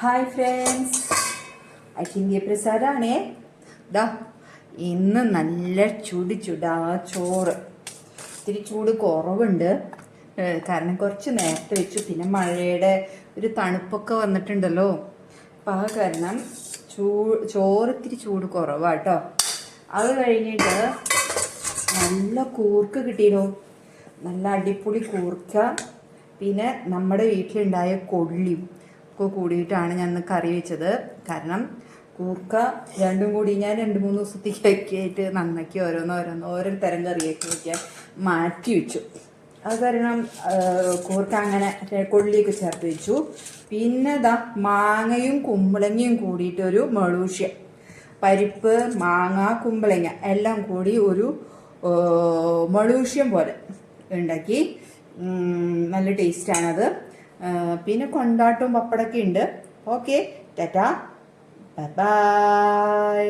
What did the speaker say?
Hi friends അച്ചിന്ത്യ പ്രസാദാണേ ദാ ഇന്ന് നല്ല ചുടി ചുടാ ചോറ് ഇത്തിരി ചൂട് കുറവുണ്ട് കാരണം കുറച്ച് നേരത്തെ വെച്ചു. പിന്നെ മഴയുടെ ഒരു തണുപ്പൊക്കെ വന്നിട്ടുണ്ടല്ലോ. അപ്പം ആ കാരണം ചൂ ചോറ് ഇത്തിരി ചൂട് കുറവാട്ടോ അത് കഴിഞ്ഞിട്ട് നല്ല കൂർക്ക കിട്ടിയിരുന്നു നല്ല അടിപൊളി കൂർക്ക. പിന്നെ നമ്മുടെ വീട്ടിലുണ്ടായ കൊള്ളിയും. ഒക്കെ കൂടിയിട്ടാണ് ഞാൻ ഇന്ന് കറി വെച്ചത്. കാരണം കൂർക്ക രണ്ടും കൂടി ഞാൻ രണ്ട് മൂന്ന് ദിവസത്തേക്കൊക്കെ ആയിട്ട് നന്നാക്കി ഓരോന്ന് ഓരോന്ന് ഓരോ തരം കറിയൊക്കെ വയ്ക്കാൻ മാറ്റി വെച്ചു. അത് കാരണം കൂർക്ക അങ്ങനെ കൊള്ളിയൊക്കെ ചേർത്ത് വെച്ചു. പിന്നെ ദാ മാങ്ങയും കുമ്പളങ്ങയും കൂടിയിട്ടൊരു മെളൂഷ്യ. പരിപ്പ് മാങ്ങ കുമ്പളങ്ങ എല്ലാം കൂടി ഒരു മെളൂഷ്യം പോലെ ഉണ്ടാക്കി. നല്ല ടേസ്റ്റാണത്. പിന്നെ കൊണ്ടാട്ടവും പപ്പടമൊക്കെ ഉണ്ട്. ഓക്കെ ടാറ്റാ. ബൈ